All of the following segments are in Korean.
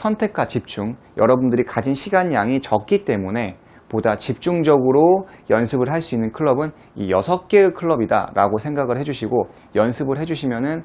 선택과 집중, 여러분들이 가진 시간량이 적기 때문에 보다 집중적으로 연습을 할 수 있는 클럽은 이 6개의 클럽이다 라고 생각을 해주시고 연습을 해주시면은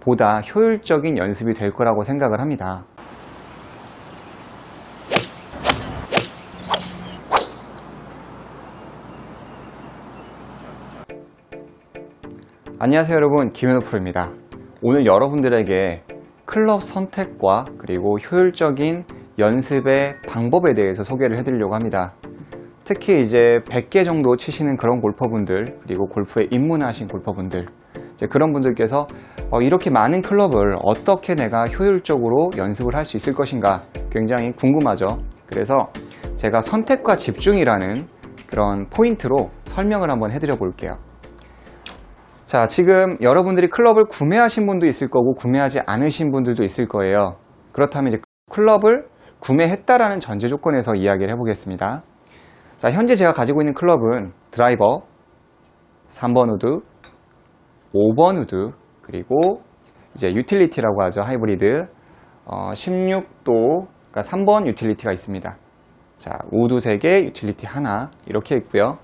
보다 효율적인 연습이 될 거라고 생각을 합니다. 안녕하세요 여러분 김현우 프로입니다. 오늘 여러분들에게 클럽 선택과 그리고 효율적인 연습의 방법에 대해서 소개를 해드리려고 합니다. 특히 이제 100개 정도 치시는 그런 골퍼분들 그리고 골프에 입문하신 골퍼분들 그런 분들께서 어, 이렇게 많은 클럽을 어떻게 내가 효율적으로 연습을 할 수 있을 것인가 굉장히 궁금하죠. 그래서 제가 선택과 집중이라는 그런 포인트로 설명을 한번 해드려 볼게요. 자, 지금 여러분들이 클럽을 구매하신 분도 있을 거고 구매하지 않으신 분들도 있을 거예요. 그렇다면 이제 클럽을 구매했다라는 전제 조건에서 이야기를 해보겠습니다. 자, 현재 제가 가지고 있는 클럽은 드라이버, 3번 우드, 5번 우드, 그리고 이제 유틸리티라고 하죠. 하이브리드. 어, 16도, 그러니까 3번 유틸리티가 있습니다. 자, 우드 3개, 유틸리티 하나, 이렇게 있고요.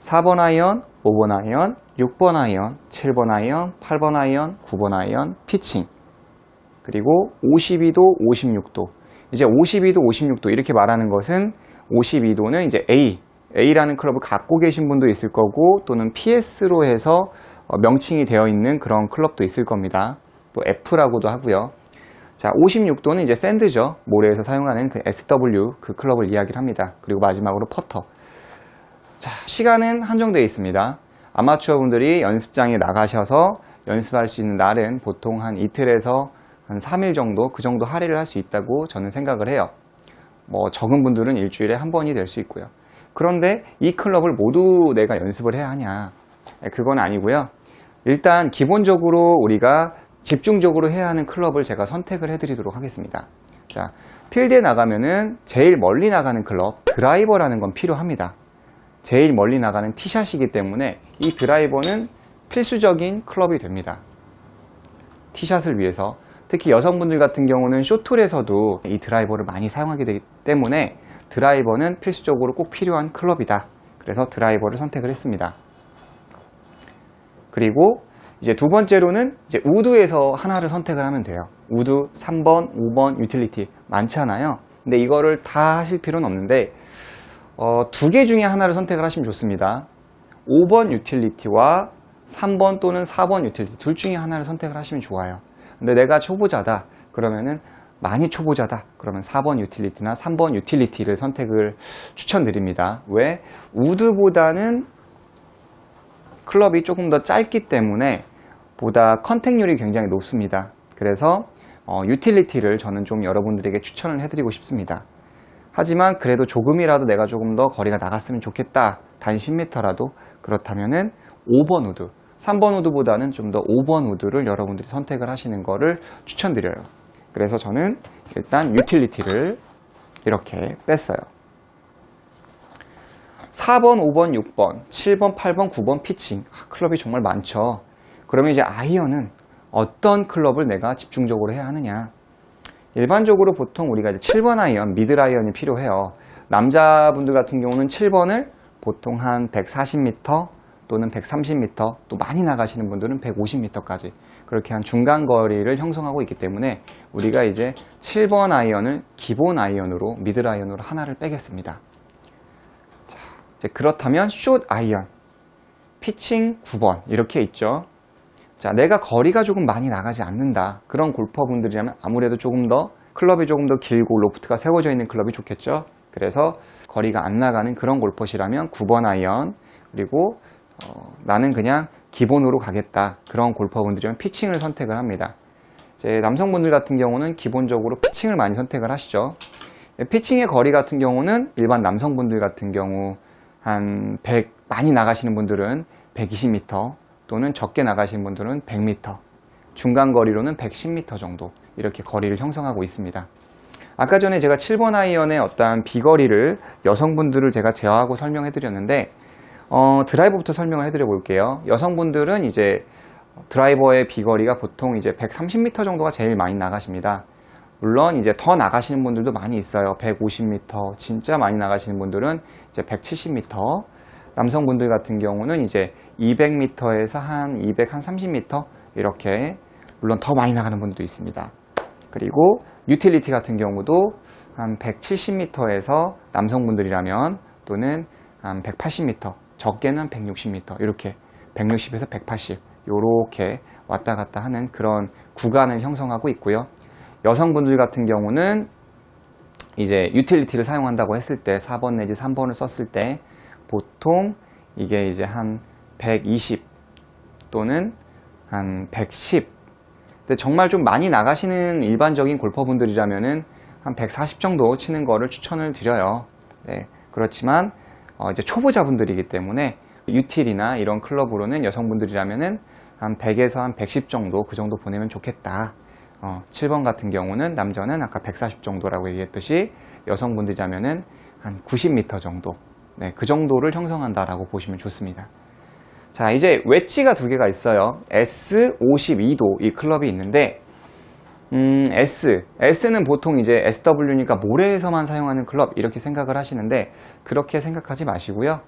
4번 아이언, 5번 아이언, 6번 아이언, 7번 아이언, 8번 아이언, 9번 아이언, 피칭. 그리고 52도, 56도. 이제 52도, 56도 이렇게 말하는 것은 52도는 이제 A, A라는 클럽을 갖고 계신 분도 있을 거고 또는 PS로 해서 어, 명칭이 되어 있는 그런 클럽도 있을 겁니다. 또 F라고도 하고요. 자, 56도는 이제 샌드죠. 모래에서 사용하는 그 SW 그 클럽을 이야기를 합니다. 그리고 마지막으로 퍼터. 자, 시간은 한정되어 있습니다. 아마추어 분들이 연습장에 나가셔서 연습할 수 있는 날은 보통 한 이틀에서 한 3일 정도 그 정도 할애를 할 수 있다고 저는 생각을 해요. 뭐 적은 분들은 일주일에 한 번이 될 수 있고요. 그런데 이 클럽을 모두 내가 연습을 해야 하냐? 예, 그건 아니고요. 일단 기본적으로 우리가 집중적으로 해야 하는 클럽을 제가 선택을 해드리도록 하겠습니다. 자, 필드에 나가면은 제일 멀리 나가는 클럽 드라이버라는 건 필요합니다. 제일 멀리 나가는 티샷이기 때문에 이 드라이버는 필수적인 클럽이 됩니다. 티샷을 위해서 특히 여성분들 같은 경우는 쇼톨에서도 이 드라이버를 많이 사용하게 되기 때문에 드라이버는 필수적으로 꼭 필요한 클럽이다. 그래서 드라이버를 선택을 했습니다. 그리고 이제 두 번째로는 이제 우드에서 하나를 선택을 하면 돼요. 우드 3번, 5번 유틸리티 많잖아요. 근데 이거를 다 하실 필요는 없는데 어, 두 개 중에 하나를 선택을 하시면 좋습니다. 5번 유틸리티와 3번 또는 4번 유틸리티 둘 중에 하나를 선택을 하시면 좋아요. 근데 내가 초보자다 그러면은 많이 초보자다 그러면 4번 유틸리티나 3번 유틸리티를 선택을 추천드립니다. 왜? 우드보다는 클럽이 조금 더 짧기 때문에 보다 컨택률이 굉장히 높습니다. 그래서 어, 유틸리티를 저는 좀 여러분들에게 추천을 해드리고 싶습니다. 하지만 그래도 조금이라도 내가 조금 더 거리가 나갔으면 좋겠다. 단 10m라도 그렇다면은 5번 우드, 3번 우드보다는 좀 더 5번 우드를 여러분들이 선택을 하시는 것을 추천드려요. 그래서 저는 일단 유틸리티를 이렇게 뺐어요. 4번, 5번, 6번, 7번, 8번, 9번 피칭. 아, 클럽이 정말 많죠. 그러면 이제 아이언은 어떤 클럽을 내가 집중적으로 해야 하느냐. 일반적으로 보통 우리가 이제 7번 아이언, 미들 아이언이 필요해요. 남자분들 같은 경우는 7번을 보통 한 140m 또는 130m 또 많이 나가시는 분들은 150m까지 그렇게 한 중간 거리를 형성하고 있기 때문에 우리가 이제 7번 아이언을 기본 아이언으로 미들 아이언으로 하나를 빼겠습니다. 자, 이제 그렇다면 숏 아이언, 피칭 9번 이렇게 있죠. 자, 내가 거리가 조금 많이 나가지 않는다. 그런 골퍼분들이라면 아무래도 조금 더 클럽이 조금 더 길고 로프트가 세워져 있는 클럽이 좋겠죠. 그래서 거리가 안 나가는 그런 골퍼시라면 9번 아이언 그리고 어, 나는 그냥 기본으로 가겠다. 그런 골퍼분들이면 피칭을 선택을 합니다. 이제 남성분들 같은 경우는 기본적으로 피칭을 많이 선택을 하시죠. 피칭의 거리 같은 경우는 일반 남성분들 같은 경우 한 100, 많이 나가시는 분들은 120m 또는 적게 나가시는 분들은 100m, 중간 거리로는 110m 정도 이렇게 거리를 형성하고 있습니다. 아까 전에 제가 7번 아이언의 어떠한 비거리를 여성분들을 제가 제어하고 설명해 드렸는데 어, 드라이버부터 설명을 해 드려 볼게요. 여성분들은 이제 드라이버의 비거리가 보통 이제 130m 정도가 제일 많이 나가십니다. 물론 이제 더 나가시는 분들도 많이 있어요. 150m, 진짜 많이 나가시는 분들은 이제 170m. 남성분들 같은 경우는 이제 200m에서 한 200, 한 30m 이렇게 물론 더 많이 나가는 분들도 있습니다. 그리고 유틸리티 같은 경우도 한 170m에서 남성분들이라면 또는 한 180m, 적게는 160m 이렇게 160에서 180 이렇게 왔다 갔다 하는 그런 구간을 형성하고 있고요. 여성분들 같은 경우는 이제 유틸리티를 사용한다고 했을 때 4번 내지 3번을 썼을 때 보통 이게 이제 한 120 또는 한 110. 근데 정말 좀 많이 나가시는 일반적인 골퍼분들이라면은 한 140 정도 치는 거를 추천을 드려요. 네, 그렇지만 어, 이제 초보자분들이기 때문에 유틸이나 이런 클럽으로는 여성분들이라면은 한 100에서 한 110 정도 그 정도 보내면 좋겠다. 어, 7번 같은 경우는 남자는 아까 140 정도라고 얘기했듯이 여성분들이라면은 한 90m 정도. 네, 그 정도를 형성한다라고 보시면 좋습니다. 자, 이제 웨지가 두 개가 있어요. S52도 이 클럽이 있는데, 음, S. S는 보통 이제 SW니까 모래에서만 사용하는 클럽 이렇게 생각을 하시는데, 그렇게 생각하지 마시고요.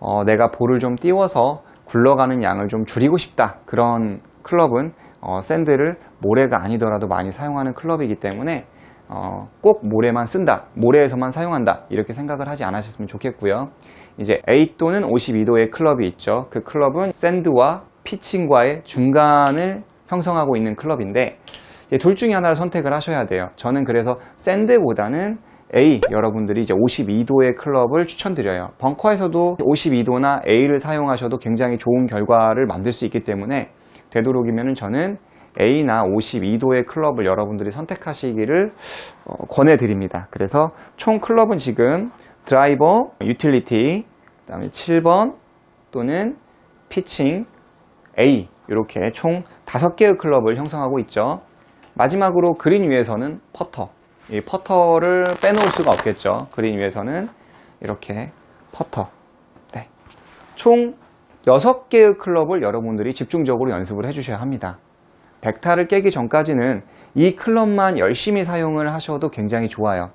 어, 내가 볼을 좀 띄워서 굴러가는 양을 좀 줄이고 싶다. 그런 클럽은 어, 샌드를 모래가 아니더라도 많이 사용하는 클럽이기 때문에 어, 꼭 모래만 쓴다, 모래에서만 사용한다 이렇게 생각을 하지 않으셨으면 좋겠고요. 이제 A 또는 52도의 클럽이 있죠. 그 클럽은 샌드와 피칭과의 중간을 형성하고 있는 클럽인데 둘 중에 하나를 선택을 하셔야 돼요. 저는 그래서 샌드보다는 A 여러분들이 이제 52도의 클럽을 추천드려요. 벙커에서도 52도나 A를 사용하셔도 굉장히 좋은 결과를 만들 수 있기 때문에 되도록이면 저는 A나 52도의 클럽을 여러분들이 선택하시기를 어, 권해드립니다. 그래서 총 클럽은 지금 드라이버, 유틸리티, 그 다음에 7번 또는 피칭, A 이렇게 총 5개의 클럽을 형성하고 있죠. 마지막으로 그린 위에서는 퍼터. 이 퍼터를 빼놓을 수가 없겠죠. 그린 위에서는 이렇게 퍼터. 네. 총 6개의 클럽을 여러분들이 집중적으로 연습을 해주셔야 합니다. 백타를 깨기 전까지는 이 클럽만 열심히 사용을 하셔도 굉장히 좋아요.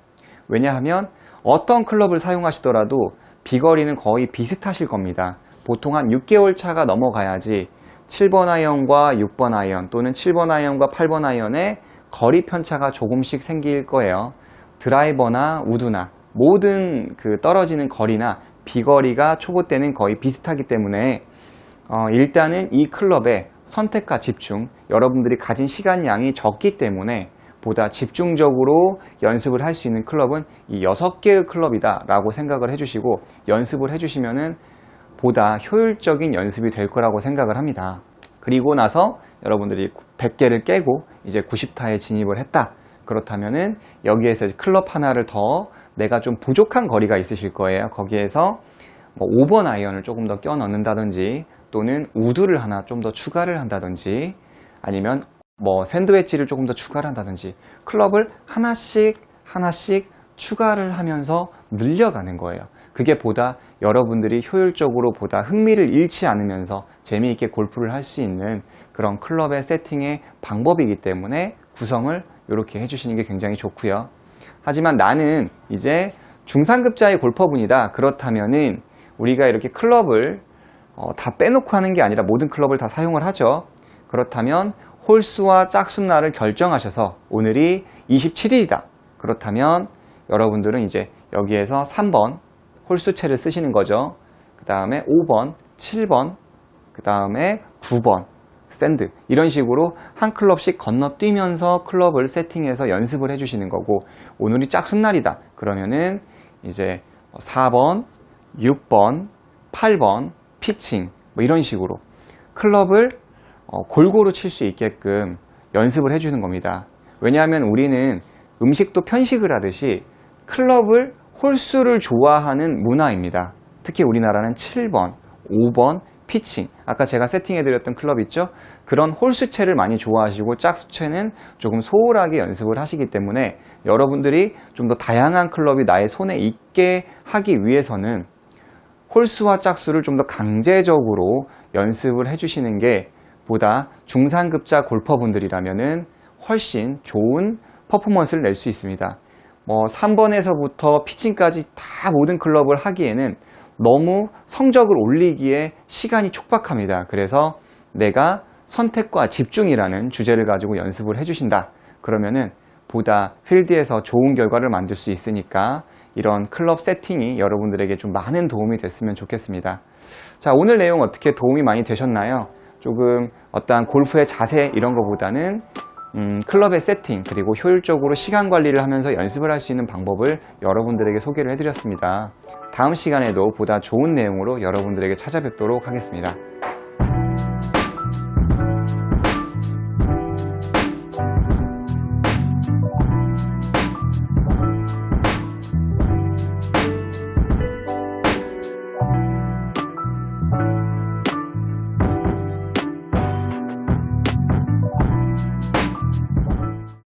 왜냐하면 어떤 클럽을 사용하시더라도 비거리는 거의 비슷하실 겁니다. 보통 한 6개월 차가 넘어가야지 7번 아이언과 6번 아이언 또는 7번 아이언과 8번 아이언의 거리 편차가 조금씩 생길 거예요. 드라이버나 우드나 모든 그 떨어지는 거리나 비거리가 초보 때는 거의 비슷하기 때문에 어, 일단은 이 클럽의 선택과 집중, 여러분들이 가진 시간량이 적기 때문에 보다 집중적으로 연습을 할 수 있는 클럽은 이 6개의 클럽이다 라고 생각을 해주시고 연습을 해주시면은 보다 효율적인 연습이 될 거라고 생각을 합니다. 그리고 나서 여러분들이 100개를 깨고 이제 90타에 진입을 했다. 그렇다면은 여기에서 클럽 하나를 더 내가 좀 부족한 거리가 있으실 거예요. 거기에서 뭐 5번 아이언을 조금 더 껴 넣는다든지 또는 우드를 하나 좀 더 추가를 한다든지 아니면 뭐 샌드웨지를 조금 더 추가를 한다든지 클럽을 하나씩 하나씩 추가를 하면서 늘려가는 거예요. 그게 보다 여러분들이 효율적으로 보다 흥미를 잃지 않으면서 재미있게 골프를 할 수 있는 그런 클럽의 세팅의 방법이기 때문에 구성을 이렇게 해주시는 게 굉장히 좋고요. 하지만 나는 이제 중상급자의 골퍼분이다. 그렇다면은 우리가 이렇게 클럽을 어, 다 빼놓고 하는 게 아니라 모든 클럽을 다 사용을 하죠. 그렇다면 홀수와 짝수날을 결정하셔서 오늘이 27일이다. 그렇다면 여러분들은 이제 여기에서 3번 홀수채를 쓰시는 거죠. 그 다음에 5번, 7번, 그 다음에 9번 샌드 이런 식으로 한 클럽씩 건너뛰면서 클럽을 세팅해서 연습을 해주시는 거고 오늘이 짝수날이다. 그러면은 이제 4번, 6번, 8번 피칭 뭐 이런 식으로 클럽을 어, 골고루 칠 수 있게끔 연습을 해주는 겁니다. 왜냐하면 우리는 음식도 편식을 하듯이 클럽을 홀수를 좋아하는 문화입니다. 특히 우리나라는 7번, 5번 피칭. 아까 제가 세팅해드렸던 클럽 있죠? 그런 홀수채를 많이 좋아하시고 짝수채는 조금 소홀하게 연습을 하시기 때문에 여러분들이 좀 더 다양한 클럽이 나의 손에 있게 하기 위해서는 홀수와 짝수를 좀 더 강제적으로 연습을 해주시는 게 보다 중상급자 골퍼분들이라면은 훨씬 좋은 퍼포먼스를 낼 수 있습니다. 뭐 3번에서부터 피칭까지 다 모든 클럽을 하기에는 너무 성적을 올리기에 시간이 촉박합니다. 그래서 내가 선택과 집중이라는 주제를 가지고 연습을 해주신다. 그러면은 보다 필드에서 좋은 결과를 만들 수 있으니까 이런 클럽 세팅이 여러분들에게 좀 많은 도움이 됐으면 좋겠습니다. 자, 오늘 내용 어떻게 도움이 많이 되셨나요? 조금 어떠한 골프의 자세 이런 것보다는 음, 클럽의 세팅 그리고 효율적으로 시간 관리를 하면서 연습을 할 수 있는 방법을 여러분들에게 소개를 해드렸습니다. 다음 시간에도 보다 좋은 내용으로 여러분들에게 찾아뵙도록 하겠습니다.